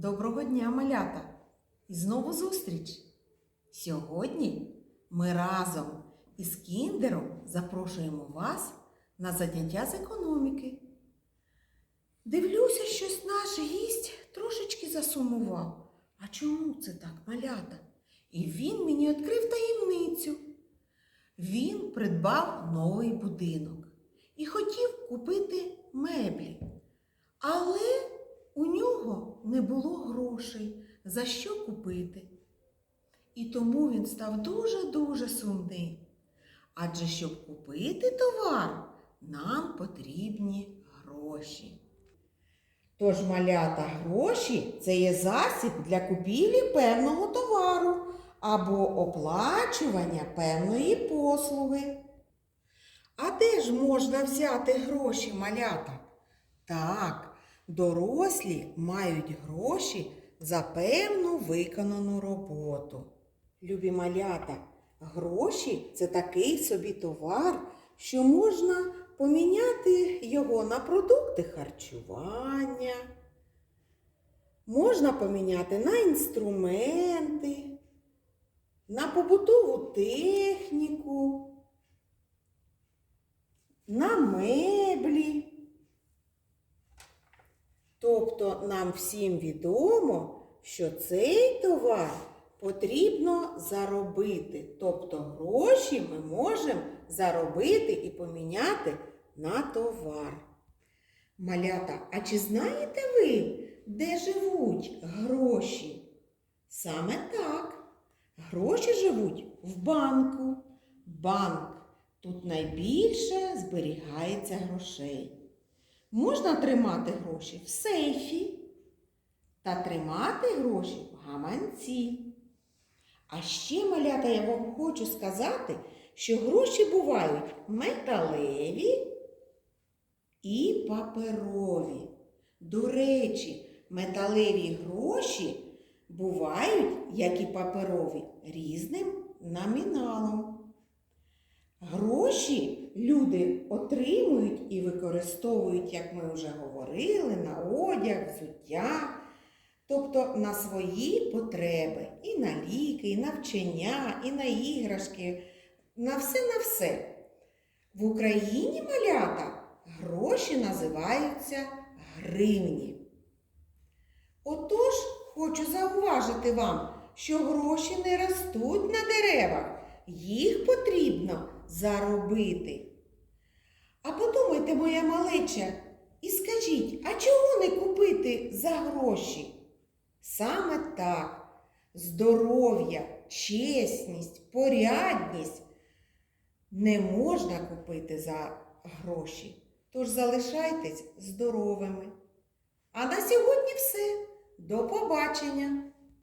Доброго дня, малята! І знову зустріч! Сьогодні ми разом із Кіндером запрошуємо вас на заняття з економіки. Дивлюся, щось наш гість трошечки засумував. А чому це так, малята? І він мені відкрив таємницю. Він придбав новий будинок і хотів купити меблі. Але у нього не було грошей, за що купити. І тому він став дуже-дуже сумний. Адже щоб купити товар, нам потрібні гроші. Тож малята гроші це є засіб для купівлі певного товару або оплачування певної послуги. А де ж можна взяти гроші малята? Так, дорослі мають гроші за певну виконану роботу. Любі малята, гроші це такий собі товар, що можна поміняти його на продукти харчування, можна поміняти на інструменти, на побутову техніку, на меблі. Тобто нам всім відомо, що цей товар потрібно заробити. Тобто гроші ми можемо заробити і поміняти на товар. Малята, а чи знаєте ви, де живуть гроші? Саме так. Гроші живуть в банку. Банк тут найбільше зберігається грошей. Можна тримати гроші в сейфі та тримати гроші в гаманці. А ще, малята, я вам хочу сказати, що гроші бувають металеві і паперові. До речі, металеві гроші бувають, як і паперові, різним номіналом. Гроші люди отримують і використовують, як ми вже говорили, на одяг, взуття, тобто на свої потреби, і на ліки, і на вчення, і на іграшки, на все на все. В Україні малята гроші називаються гривні. Отож, хочу зауважити вам, що гроші не ростуть на деревах, їх потрібно заробити. А подумайте, моя малеча, і скажіть, а чого не купити за гроші? Саме так, здоров'я, чесність, порядність не можна купити за гроші. Тож залишайтесь здоровими. А на сьогодні все. До побачення!